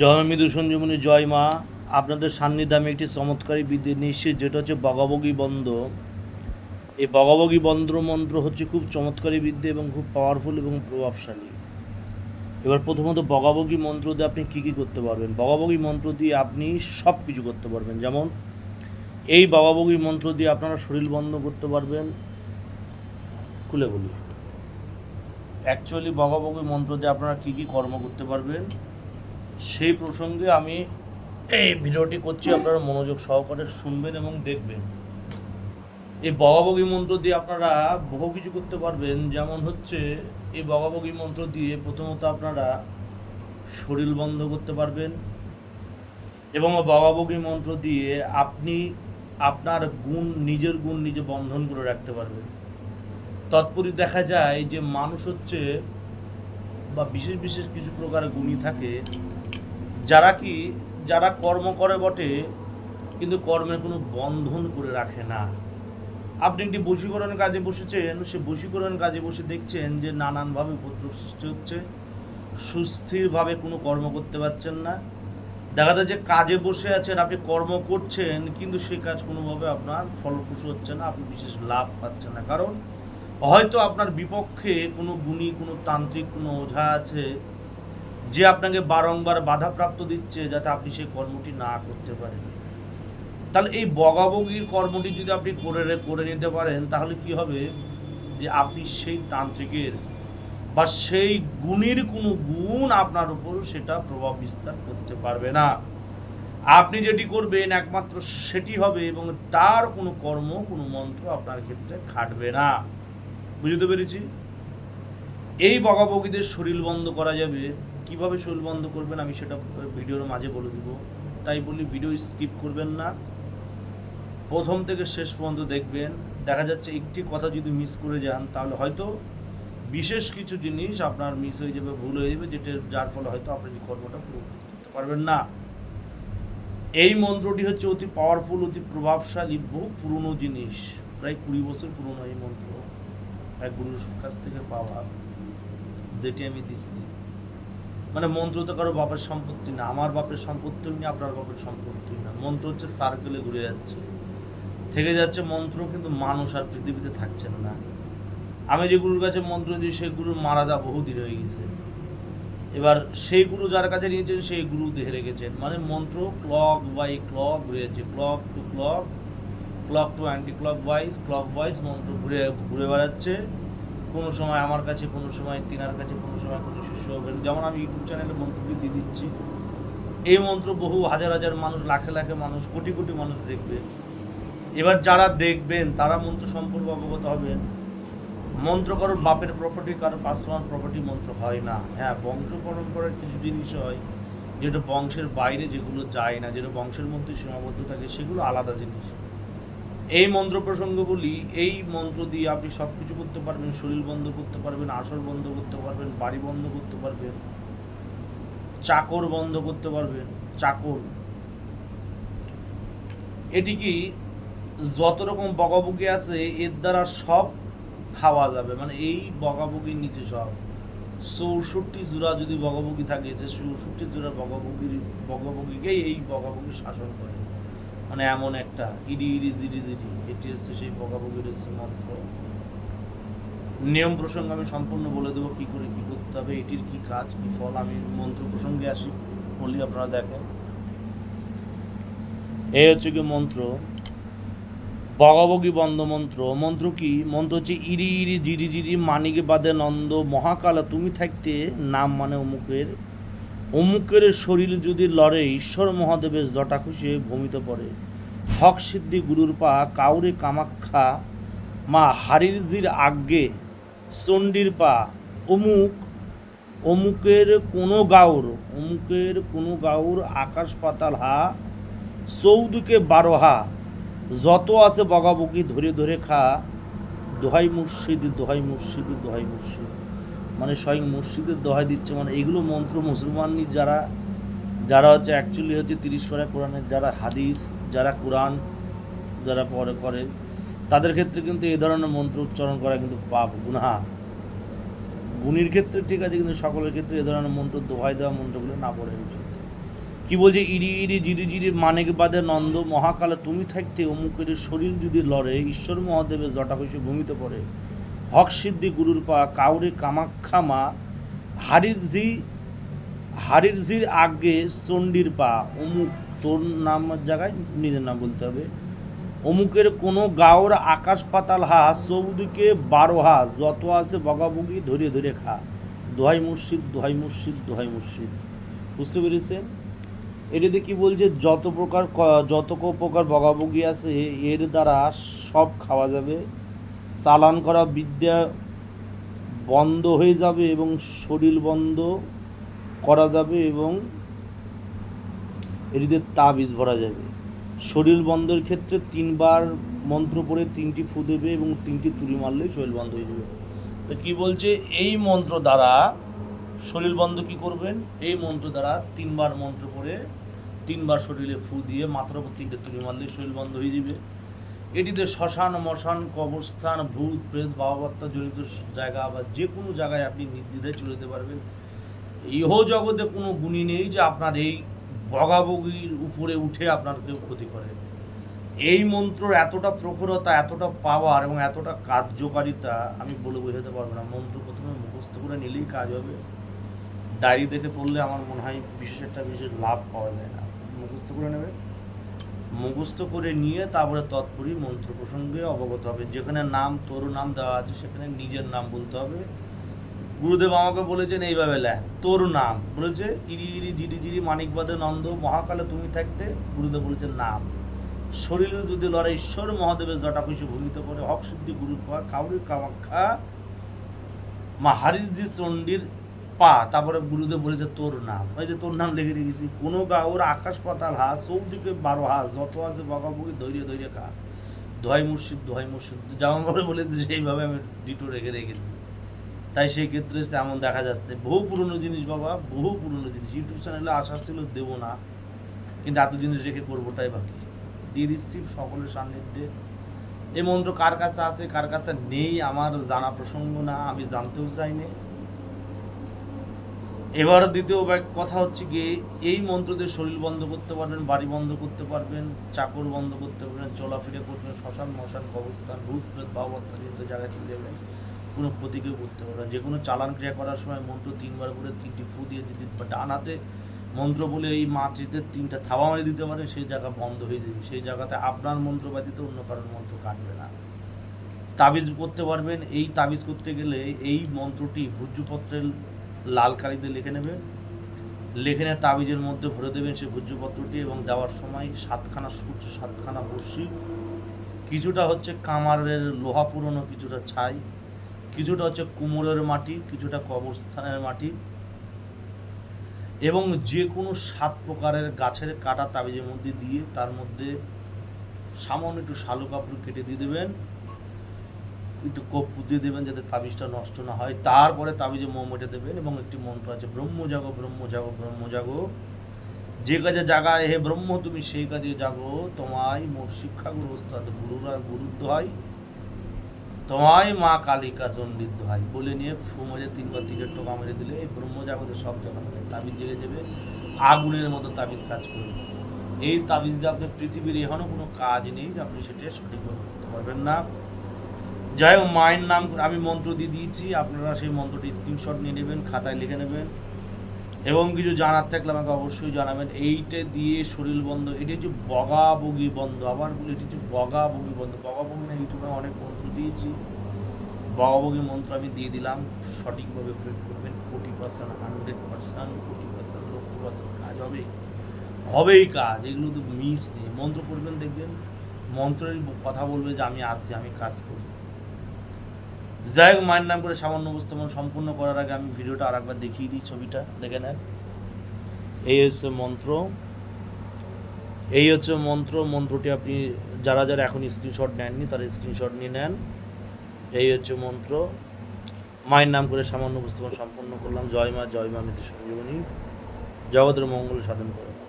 জয় মৃদু সঞ্জীবনী জয় মা। আপনাদের সান্নিধ্যে আমি একটি চমৎকারী বিদ্যে নিশ্চিত, যেটা হচ্ছে বগাবগী বন্ধ এই বগাবগী বন্দ্র মন্ত্র হচ্ছে খুব চমৎকারী বিদ্যে এবং খুব পাওয়ারফুল এবং প্রভাবশালী। এবার প্রথমত বগাবগী মন্ত্র দিয়ে আপনি কী কী করতে পারবেন? বগাবগী মন্ত্র দিয়ে আপনি সব কিছু করতে পারবেন। যেমন, এই বগাবগী মন্ত্র দিয়ে আপনারা শরীর বন্ধ করতে পারবেন। খুলে বলি। অ্যাকচুয়ালি বগাবগী মন্ত্র দিয়ে আপনারা কী কী কর্ম করতে পারবেন? সেই প্রসঙ্গে আমি এই ভিডিওটি করছি, আপনারা মনোযোগ সহকারে শুনবেন এবং দেখবেন। এই বগাবগী মন্ত্র দিয়ে আপনারা বহু কিছু করতে পারবেন। যেমন হচ্ছে, এই বগাবগী মন্ত্র দিয়ে প্রথমত আপনারা শরীর বন্ধ করতে পারবেন এবং বগাবগী মন্ত্র দিয়ে আপনি আপনার গুণ, নিজের গুণ নিজে বন্ধন করে রাখতে পারবেন। তৎপরই দেখা যায় যে মানুষ হচ্ছে বা বিশেষ বিশেষ কিছু প্রকার গুণী থাকে যারা কি, যারা কর্ম করে বটে, কিন্তু কর্মের কোনো বন্ধন করে রাখে না। আপনি একটি বশীকরণ কাজে বসেছেন, সে বশীকরণ কাজে বসে দেখছেন যে নানানভাবে উপদ্রব সৃষ্টি হচ্ছে, সুস্থিরভাবে কোনো কর্ম করতে পারছেন না। দেখা যায় যে কাজে বসে আছেন, আপনি কর্ম করছেন, কিন্তু সেই কাজ কোনোভাবে আপনার ফলপ্রসূ হচ্ছে না, আপনি বিশেষ লাভ পাচ্ছেন না। কারণ হয়তো আপনার বিপক্ষে কোনো গুণী, কোনো তান্ত্রিক, কোনো ওঝা আছে যে আপনাকে বারংবার বাধাপ্রাপ্ত দিচ্ছে যাতে আপনি সেই কর্মটি না করতে পারেন। তাহলে এই বগাবগির কর্মটি যদি আপনি করে করে নিতে পারেন, তাহলে কি হবে? যে আপনি সেই তান্ত্রিকের বা সেই গুণের কোনো গুণ আপনার উপর সেটা প্রভাব বিস্তার করতে পারবে না। আপনি যেটি করবেন একমাত্র সেটি হবে এবং তার কোনো কর্ম, কোনো মন্ত্র আপনার ক্ষেত্রে খাটবে না। বুঝতে পেরেছি? এই বগাবগিদের শরীর বন্ধ করা যাবে। কীভাবে শরীর বন্ধ করবেন আমি সেটা ভিডিওর মাঝে বলে দিব। তাই বলি ভিডিও স্কিপ করবেন না। প্রথম থেকে শেষ পর্যন্ত দেখবেন। দেখা যাচ্ছে একটি কথা যদি মিস করে যান, তাহলে হয়তো বিশেষ কিছু জিনিস আপনার মিস হয়ে যাবে, ভুল হয়ে যাবে, যেটা যার ফলে হয়তো আপনি এই কর্মটা পুরো করতে পারবেন না। এই মন্ত্রটি হচ্ছে অতি পাওয়ারফুল অতি প্রভাবশালী, বহু পুরনো জিনিস। প্রায় কুড়ি বছর পুরনো এই মন্ত্র। এক গুরুর কাছ থেকে পাওয়া, যেটি আমি দিচ্ছি। মানে মন্ত্র তো কারও বাপের সম্পত্তি না, আমার বাপের সম্পত্তি নেই আপনার বাপের সম্পত্তি না। মন্ত্র হচ্ছে সার্কেলে ঘুরে যাচ্ছে। থেকে যাচ্ছে মন্ত্র কিন্তু মানুষ আর পৃথিবীতে থাকছেন না। আমি যে গুরুর কাছে মন্ত্র দিই, সেই গুরু মারা যা বহুদিন হয়ে গেছে। এবার সেই গুরু যার কাছে নিয়েছেন, সেই গুরু দেহে রেখেছেন মানে মন্ত্র ক্লক বাই ক্লক ঘুরে যাচ্ছে। Clock to clock clock to anticlockwise clockwise মন্ত্র ঘুরে ঘুরে বেড়াচ্ছে। কোনো সময় আমার কাছে, কোনো সময় তিনার কাছে, কোনো সময় কোনো শিষ্য হবেন যেমন আমি ইউটিউব চ্যানেলে মন্ত্রটি দিয়ে দিচ্ছি, এই মন্ত্র বহু হাজার হাজার মানুষ, লাখে লাখে মানুষ, কোটি কোটি মানুষ দেখবে। এবার যারা দেখবেন, তারা মন্ত্র সম্পর্কে অবগত হবেন মন্ত্র কারোর বাপের প্রপার্টি কারোর পার্সোনাল প্রপার্টি মন্ত্র হয় না। হ্যাঁ বংশ পরম্পরার কিছু জিনিস হয়, যেটা বংশের বাইরে যেগুলো যায় না, যেটা বংশের মধ্যে সীমাবদ্ধ থাকে, সেগুলো আলাদা জিনিস। এই মন্ত্র প্রসঙ্গ বলি এই মন্ত্র দিয়ে আপনি সব কিছু করতে পারবেন, শরীর বন্ধ করতে পারবেন, আসর বন্ধ করতে পারবেন, বাড়ি বন্ধ করতে পারবেন, চাকর বন্ধ করতে পারবেন, চাকর। এটি কি যত রকম বগাবগি আছে, এর দ্বারা সব খাওয়া যাবে? মানে এই বগাবগির নিচে সব। চৌষট্টি জোড়া যদি বগাবগি থাকে, সে চৌষট্টি জোড়া বগাবগির বগাবগিকেই এই বগাবগি শাসন করে। মানে এমন একটা ইডি ইডি, জিডি জিডি এটি হচ্ছে সেই বগাবগির হচ্ছে মন্ত্র নিয়ম প্রসঙ্গে আমি সম্পূর্ণ বলে দেবো কী করে কী করতে হবে, এটির কী কাজ, কী ফল, আমি মন্ত্র প্রসঙ্গে আসি বলি আপনারা দেখেন। এই হচ্ছে কি মন্ত্র বগাবগি বন্ধ মন্ত্র। মন্ত্র কি? মন্ত্র হচ্ছে ইরি ইরি জিরি জিরি মানিকে বাদে নন্দ, মহাকালা তুমি থাকতে, নাম মানে অমুকের অমুকের শরীর যদি লড়ে, ঈশ্বর মহাদেবের জটা খুশি হয়ে ভূমিতে পড়ে। হক সিদ্ধি গুরুর পা কাউরে কামাক্ষা মা হারিরজির আজ্ঞে চণ্ডীর পা। অমুক, অমুকের কোনো গাউর, অমুকের কোনো গাউর আকাশ পাতাল হা, চৌদুকে বারো হা। যত আছে বগাবগি ধরে ধরে খা। দোহাই মুর্শিদ দোহাই মুর্শিদ দোহাই মুর্শিদ। মানে স্বয়ং মসজিদের দোহাই দিচ্ছে মানে এগুলো মন্ত্র মুসলমানি যারা যারা হচ্ছে অ্যাকচুয়ালি হচ্ছে তিরিশ পারা কোরআনের যারা হাদিস, যারা কোরআন যারা পরে করে, তাদের ক্ষেত্রে কিন্তু এই ধরনের মন্ত্র উচ্চারণ করা কিন্তু পাপ, গুনাহা। গুণীর ক্ষেত্রে ঠিক আছে, কিন্তু সকলের ক্ষেত্রে এ ধরনের মন্ত্র দোহাই দেওয়া মন্ত্রগুলো না পড়ে উচিত। কি বলছে? ইরি ইরি, জিরি জিরি, মানিক বাদে নন্দ, মহাকালে তুমি থাকতে অমুকের শরীর যদি লড়ে, ঈশ্বর মহাদেবের জটা কইসে ভূমিতে পড়ে হক সিদ্ধি গুরুর পা, কাউরে কামাক্ষা মা হারিজি হারিরজির আগে চণ্ডীর পা। অমুক তোর নাম জায়গায় নিজের নাম বলতে হবে। অমুকের কোনো গাওর আকাশ পাতাল হা, চৌদিকে বারো হাস যত আছে বগাবগি ধরে ধরে খা। দোহাই মুর্শিদ দোহাই মুর্শিদ দোহাই মুর্শিদ। বুঝতে পেরেছেন? এটাতে কি বলছে, যত প্রকার যত প্রকার বগাবগি আছে, এর দ্বারা সব খাওয়া যাবে। চালান করা বিদ্যা বন্ধ হয়ে যাবে এবং শরীর বন্ধ করা যাবে এবং এটিতে তাবিজ ভরা যাবে। শরীর বন্ধের ক্ষেত্রে তিনবার মন্ত্র পড়ে তিনটি ফু দেবে এবং তিনটি তুলি মারলেই শরীর বন্ধ হয়ে যাবে। তো কি বলছে? এই মন্ত্র দ্বারা শরীর বন্ধ কি করবেন? এই মন্ত্র দ্বারা তিনবার মন্ত্র পড়ে তিনবার শরীরে ফু দিয়ে মাত্র উপর তিনটে তুলি মারলেই শরীর বন্ধ হয়ে যাবে। এটিতে শ্মশান, মশান, কবরস্থান, ভূত, প্রেত ভাবাত্মা জনিত জায়গা বা যে কোনো জায়গায় আপনি নির্দ্বিধায় চলে যেতে পারবেন। ইহ জগতে কোনো গুণী নেই যে আপনার এই বগাবগির উপরে উঠে আপনার কেউ ক্ষতি করে। এই মন্ত্রর এতটা প্রখরতা, এতটা পাওয়ার এবং এতটা কার্যকারিতা আমি বলে বোঝাতে পারব না। মন্ত্র প্রথমে মুখস্থ করে নিলেই কাজ হবে। ডায়েরি দেখে পড়লে আমার মনে হয় বিশেষ একটা বিশেষ লাভ পাওয়া যায় না। মুখস্থ করে নেবে। মুখস্থ করে নিয়ে তারপরে তৎপরই মন্ত্র প্রসঙ্গে অবগত হবে যেখানে নাম, তোর নাম দেওয়া আছে, সেখানে নিজের নাম বলতে হবে। গুরুদেব আমাকে বলেছেন এইভাবে লেখ, তোর নাম। বলেছে, ইরি ইরি, জিরি জিরি, মানিকবাদে নন্দ, মহাকালে তুমি থাকতে গুরুদেব বলেছেন নাম। শরীরে যদি লড়াই ঈশ্বর, মহাদেবের জটা খুশি ভূমিতে পড়ে, হক সিদ্ধি গুরু কাউরি কামাখ্যা, মা হারিজি চণ্ডীর পা, তারপরে গুরুদেব বলেছে তোর নাম। ওই যে তোর নাম লিখে রেখেছি। কোনো গা ওর আকাশ পাতাল হাস, চৌদিকে বারো হাস, যত আছে বাবা বকাবকি, ধৈর্য ধৈর্য খা। দোহাই মুর্শিদ দোহাই মুর্শিদ। যেমন করে বলেছি সেইভাবে আমি ডিটো রেখে রেখেছি। তাই সেই ক্ষেত্রে এমন দেখা যাচ্ছে। বহু পুরনো জিনিস বাবা, বহু পুরনো জিনিস। ইউটিউব চ্যানেলে আসা ছিল, দেবো না। কিন্তু এত জিনিস রেখে করবোটাই বাকি। দিয়ে দিচ্ছি সকলের সান্নিধ্যে। এই মন্ত্র কার কাছে আছে, কার কাছে নেই, আমার জানা প্রসঙ্গ না, আমি জানতেও চাইনি এবার দ্বিতীয় কথা হচ্ছে গিয়ে এই মন্ত্র দিয়ে শরীর বন্ধ করতে পারবেন, বাড়ি বন্ধ করতে পারবেন, চাকর বন্ধ করতে পারবেন, চলাফেরা করবেন শ্মশান, মশান, কবরস্থান ভূত প্রেত ভাবত্তা যেহেতু জায়গায় চলে যাবেন, কোনো ক্ষতি কেউ করতে পারবেন যে কোনো চালান ক্রিয়া করার সময় মন্ত্র তিনবার করে তিনটি ফু দিয়ে দিতে, বা ডান হাতে মন্ত্র বলে এই মাটিতে তিনটা থাবা মারি দিতে পারেন, সেই জায়গা বন্ধ হয়ে যাবে। সেই জায়গাতে আপনার মন্ত্র ব্যতীত অন্য কারোর মন্ত্র কাটবে না। তাবিজ করতে পারবেন, এই তাবিজ করতে গেলে এই মন্ত্রটি ভূজ্যপত্রের লাল কালিতে লিখে নেবেন লিখে নিয়ে তাবিজের মধ্যে ভরে দেবেন সেই ভূজ্যপত্রটি এবং দেওয়ার সময় সাতখানা সূর্য, সাতখানা বর্ষি, কিছুটা হচ্ছে কামারের লোহা পুরনো, কিছুটা ছাই, কিছুটা হচ্ছে কুমোরের মাটি, কিছুটা কবরস্থানের মাটি এবং যে কোনো সাত প্রকারের গাছের কাটা তাবিজের মধ্যে দিয়ে তার মধ্যে সামান্য একটু শালু কাপড় কেটে দিয়ে দেবেন। একটু কপ্পু দিয়ে দেবেন যাতে তাবিজটা নষ্ট না হয়। তারপরে তাবিজে মোম মেটে দেবেন এবং একটি মন্ত্র আছে, ব্রহ্ম জাগো ব্রহ্ম জাগো ব্রহ্ম জাগো। যে কাজে জাগায়, হে ব্রহ্ম, তুমি সেই কাজে জাগো। তোমায় মোর শিক্ষাগুরু ওস্তাদ গুরুরা গুরুর দোহাই তোমায় মা কালিকা চণ্ডীর হয়। বলে নিয়ে ফু মেরে তিনবার তিনের টোকা মেরে দিলে এই ব্রহ্ম জাগতে সব জায়গা মেরে তাবিজ জেগে যাবে। আগুনের মতো তাবিজ কাজ করবে। এই তাবিজ দিয়ে আপনার পৃথিবীর এখনও কোনো কাজ নেই যে আপনি সেটা সঠিকভাবে করতে পারবেন না। যাই হোক, মায়ের নাম আমি মন্ত্র দিয়ে দিয়েছি। আপনারা সেই মন্ত্রটি স্ক্রিনশট নিয়ে নেবেন, খাতায় লিখে নেবেন। এবং কিছু জানার থাকলে আমাকে অবশ্যই জানাবেন। এইটা দিয়ে শরীর বন্ধ, এটি হচ্ছে বগাবগি বন্ধ। আবার বলি, এটি হচ্ছে বগাবগি বন্ধ। বগাবগি না, ইউটিউবে অনেক মন্ত্র দিয়েছি। বগাবগি মন্ত্র আমি দিয়ে দিলাম। সঠিকভাবে প্রয়োগ করবেন। কোটি পার্সেন্ট হান্ড্রেড পার্সেন্ট কোটি পার্সেন্ট লক্ষ পার্সেন্ট কাজ হবে। হবেই কাজ, এগুলো তো মিস নেই। মন্ত্র পড়বেন, দেখবেন মন্ত্রের কথা বলবে যে আমি আসছি, আমি কাজ করি। যাই হোক, মায়ের নাম করে সামান্য উপস্থাপন সম্পূর্ণ করার আগে আমি ভিডিওটা আর একবার দেখিয়ে দিই ছবিটা, দেখে নেন। এই হচ্ছে মন্ত্র। এই হচ্ছে মন্ত্র, মন্ত্রটি আপনি যারা যারা এখন স্ক্রিনশট নেননি, তারা স্ক্রিনশট নিয়ে নেন। এই হচ্ছে মন্ত্র। মায়ের নাম করে সামান্য উপস্থাপন সম্পন্ন করলাম। জয় মা জয় মা মিত্র সঞ্জীবনী। জগতের মঙ্গল সাধন করো।